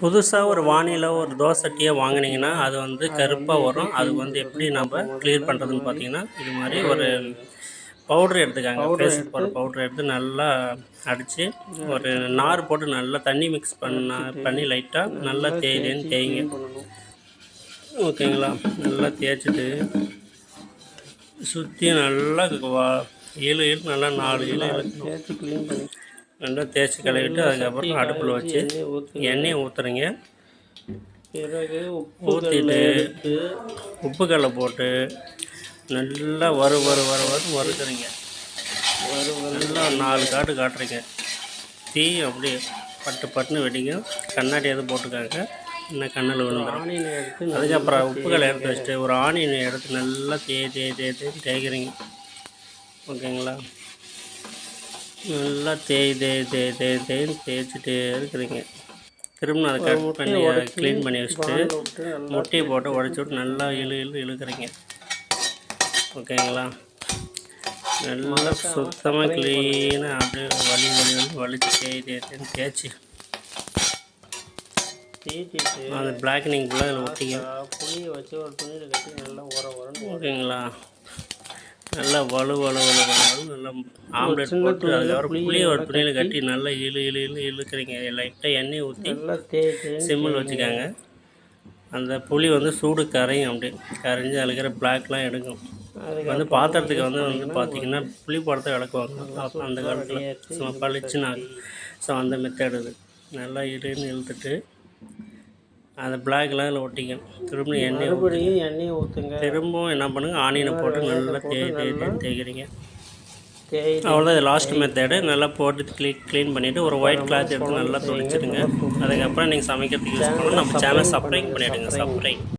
புதுசாக ஒரு வானிலை ஒரு தோசை சட்டியை வாங்குனீங்கன்னா அது வந்து கருப்பாக வரும். அது வந்து எப்படி நம்ம க்ளியர் பண்ணுறதுன்னு பார்த்தீங்கன்னா இது மாதிரி ஒரு பவுட்ரு எடுத்துக்காங்க. பேஸ்ட் போடுற பவுட்ரு எடுத்து நல்லா அடித்து ஒரு நார் போட்டு நல்லா தண்ணி மிக்ஸ் பண்ண பண்ணி லைட்டாக நல்லா தேய்தேன்னு தேய்ங்க. ஓகேங்களா? நல்லா தேய்ச்சிட்டு சுற்றி நல்லா இழு இழு நல்லா நாலு இழு இழுக்கணும் தேய்ச்சி க்ளீன் பண்ணி நல்லா தேய்ச்சி கழுவிட்டு அதுக்கப்புறம் அடுப்பில் வச்சு எண்ணெய் ஊற்றி எண்ணெயை ஊற்றுறீங்க பிறகு உப்பு ஊற்றிட்டு எடுத்து உப்புக்கல்லை போட்டு நல்லா வறு வறு வறு வறு வறுக்குறீங்க. வறு நல்லா நாலு காட்டு காட்டுறீங்க. தீ அப்படியே பட்டு பட்டுன்னு வெடிங்க கண்ணாடி எதுவும் போட்டுக்காங்க இன்னும் கண்ணில் விழுந்துடும் அதுக்கப்புறம் உப்புக்கல்லை எடுத்து வச்சுட்டு ஒரு ஆனியனை எடுத்து நல்லா தேய் தேய் தேய் தேய் தேய்க்கிறீங்க. ஓகேங்களா? நல்லா தேய் தேய் தேய் தேய் தேய்ன்னு தேய்ச்சிட்டே இருக்கிறீங்க. திரும்ப அதை கட் பண்ணி க்ளீன் பண்ணி வச்சுட்டு முட்டையை போட்டு உடச்சி விட்டு நல்லா இழு இழு இழுக்கிறீங்க. ஓகேங்களா? நல்லா சுத்தமாக க்ளீனாக அப்படியே வலி வலி வலி வலிச்சு தேய் தேய் தேய்ன்னு தேய்ச்சி. அந்த பிளாக்னிங் ஃபுல்லாக அதில் ஒட்டிங்க புளியை வச்சு ஒரு துணியில் கட்டி நல்லா உர உரன்னு ஓகேங்களா? நல்லா வலு வலு வலு நல்லா ஆம்லெட் போட்டு அதுக்கப்புறம் புளியை ஒரு துணியில் கட்டி நல்லா இழு இழு இழு இழுக்கிறீங்க. லைட்டாக எண்ணெய் ஊற்றி சிம்மில் வச்சுக்காங்க. அந்த புளி வந்து சூடு கரையும் அப்படியே கரைஞ்சி இருக்கிற பிளாக்லாம் எடுக்கும். வந்து பாத்திரத்துக்கு வந்து வந்து பார்த்தீங்கன்னா புளி படத்தை விளக்குவாங்க. அந்த காலத்தில். சும்மா பளிச்சுனா ஸோ அந்த மெத்தட் நல்லா இழுன்னு இழுத்துட்டு அந்த பிளாக்லாம் அதில் ஒட்டிக்கும் திரும்ப எண்ணெய் மறுபடியும் எண்ணெயை ஊற்றுங்க திரும்பவும் என்ன பண்ணுங்க? ஆனியனை போட்டு நல்லா தேய் தேய் தேய் தேய்க்கிறீங்க. இது லாஸ்ட் மெத்தடு நல்லா போட்டு க்ளீ க்ளீன் பண்ணிவிட்டு ஒரு ஒயிட் கிளாத் எடுத்து நல்லா துடைச்சிடுங்க. அதுக்கப்புறம் நீங்கள் சமைக்கிறதுக்கு யூஸ் பண்ணணும் நம்ம சேனல் சப்ஸ்கிரைப் பண்ணிவிடுங்க சப்ஸ்கிரைப்